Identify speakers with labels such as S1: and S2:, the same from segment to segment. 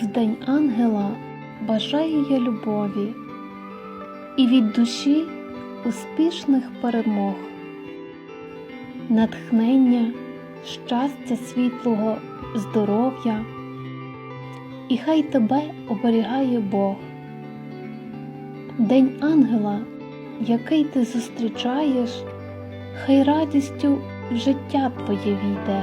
S1: День ангела бажаю я любові і від душі успішних перемог, натхнення, щастя світлого, здоров'я, і хай тебе оберігає Бог. День ангела, який ти зустрічаєш, хай радістю в життя твоє війде.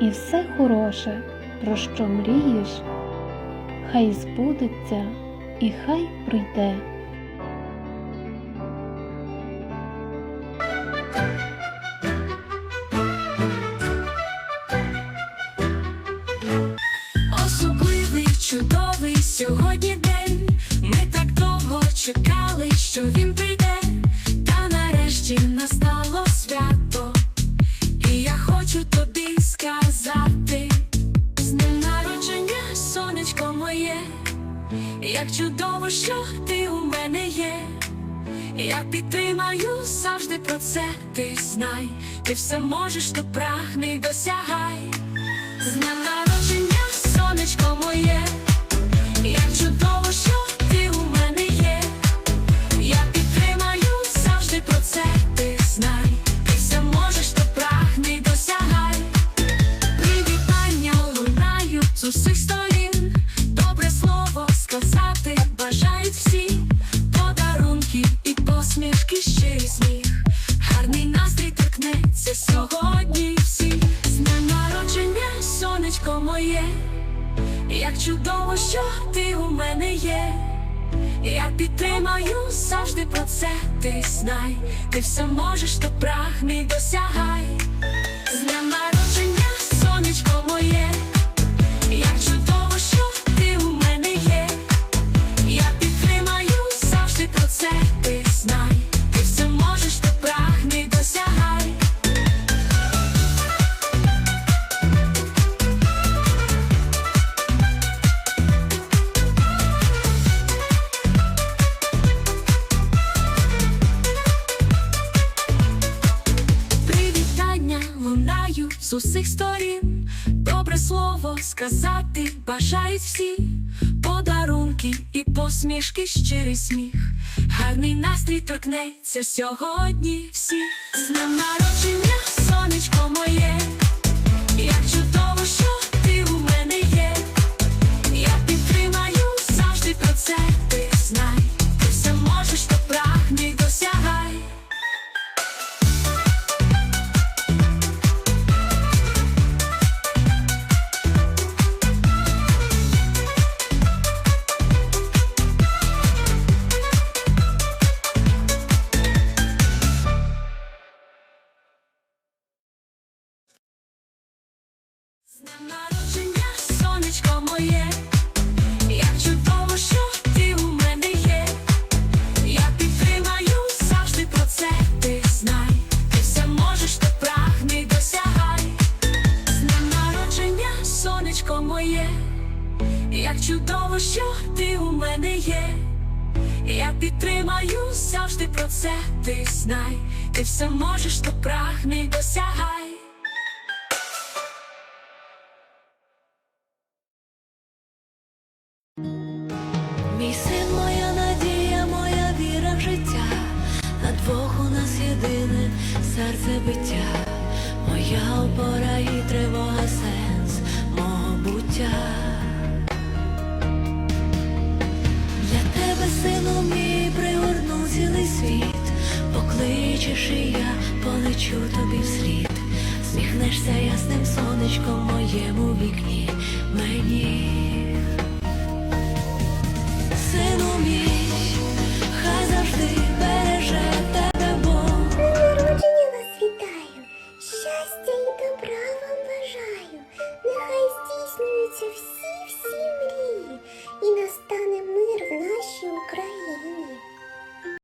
S1: І все хороше, про що мрієш, хай збудеться і хай прийде.
S2: Як чудово, що ти у мене є. Я підтримаю завжди про це, ти знай, ти все можеш, то прагни досягай. З днем народження, сонечко моє, як чудово, що гарний настрій торкнеться сьогодні всі. З днем народження, сонечко моє, як чудово, що ти у мене є. Я підтримаю завжди про це, ти знай, ти все можеш, то прагни досягай. З усіх сторін, добре слово сказати бажають всі, подарунки і посмішки, щирий сміх, гарний настрій торкнеться сьогодні всі. З днем народження, як чудово, що ти у мене є. Я підтримаю завжди про це, ти ти все можеш, то прагни досягай. З днем народження, сонечко моє, як чудово, що ти у мене є. Я підтримаю завжди про це, ти ти все можеш, то прагни досягай.
S3: серцебиття, моя опора і тривога сенс мого буття. Для тебе, сину мій, пригорну цілий світ, покличеш і я полечу тобі вслід, сміхнешся ясним сонечком моєму вікні мені.